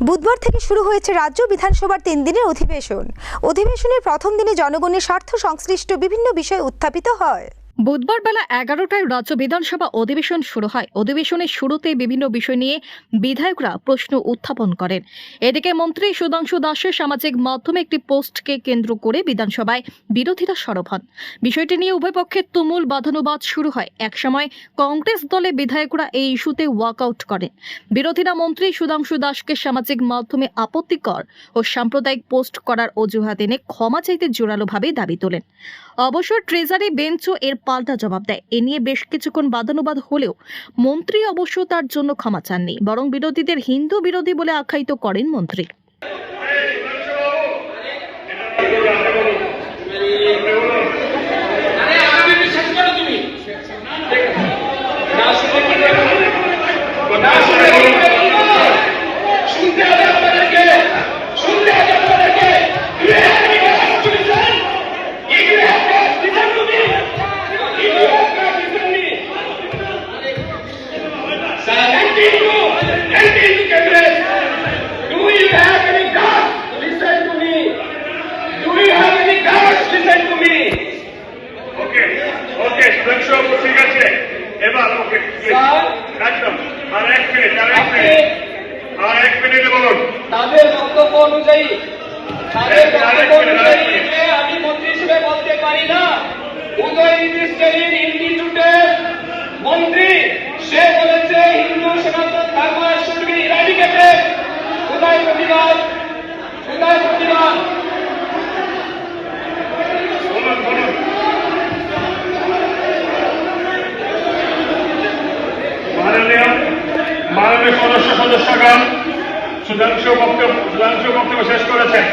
বুধবার থেকে শুরু হয়েছে রাজ্য বিধানসভার তিন দিনের অধিবেশন। অধিবেশনের প্রথম দিনে জনগণের স্বার্থ সংশ্লিষ্ট বিভিন্ন বিষয় উত্থাপিত হয়। বুধবার বেলা এগারোটায় রাজ্য বিধানসভা অধিবেশন শুরু হয়। অধিবেশনের শুরুতে বিভিন্ন বিষয় নিয়ে বিধায়করা প্রশ্ন উত্থাপন করেন। এদিকে মন্ত্রী সুধাংশু দাসের সামাজিক মাধ্যমে একটি পোস্টকে কেন্দ্র করে বিধানসভায় বিরোধীরা সরব হন। বিষয়টি নিয়ে উভয় পক্ষের তুমুল বাদানুবাদ শুরু হয়। একসময় কংগ্রেস দলে বিধায়করা এই ইস্যুতে ওয়াকআউট করেন। বিরোধীরা মন্ত্রী সুধাংশু দাসকে সামাজিক মাধ্যমে আপত্তিকর ও সাম্প্রদায়িক পোস্ট করার অজুহাত এনে ক্ষমা চাইতে জোরালোভাবে দাবি তোলেন। অবশ্য ট্রেজারি বেঞ্চও এর পাল্টা জবাব দেয়। এ নিয়ে বেশ কিছুক্ষণ বাদানুবাদ হলেও মন্ত্রী অবশ্য তার জন্য ক্ষমা চাননি, বরং বিরোধীদের হিন্দু বিরোধী বলে আখ্যায়িত করেন মন্ত্রী। তাদের বক্তব্য অনুযায়ী তাদের বক্তব্য অনুযায়ী আমি মন্ত্রী হিসেবে বলতে পারি না উদয় মিনিস্টারির ইনস্টিটিউটের মন্ত্রী সে বলেছে হিন্দু সনাতন ধর্ম শুড বি ইরাডিকেটেড উদয় প্রতিবাদ উদয় প্রতিবাদ। মাননীয় সদস্য সদস্যগণ সুধাংশু বক্তব্য সুধাংশু বক্তব্য শেষ করেছেন।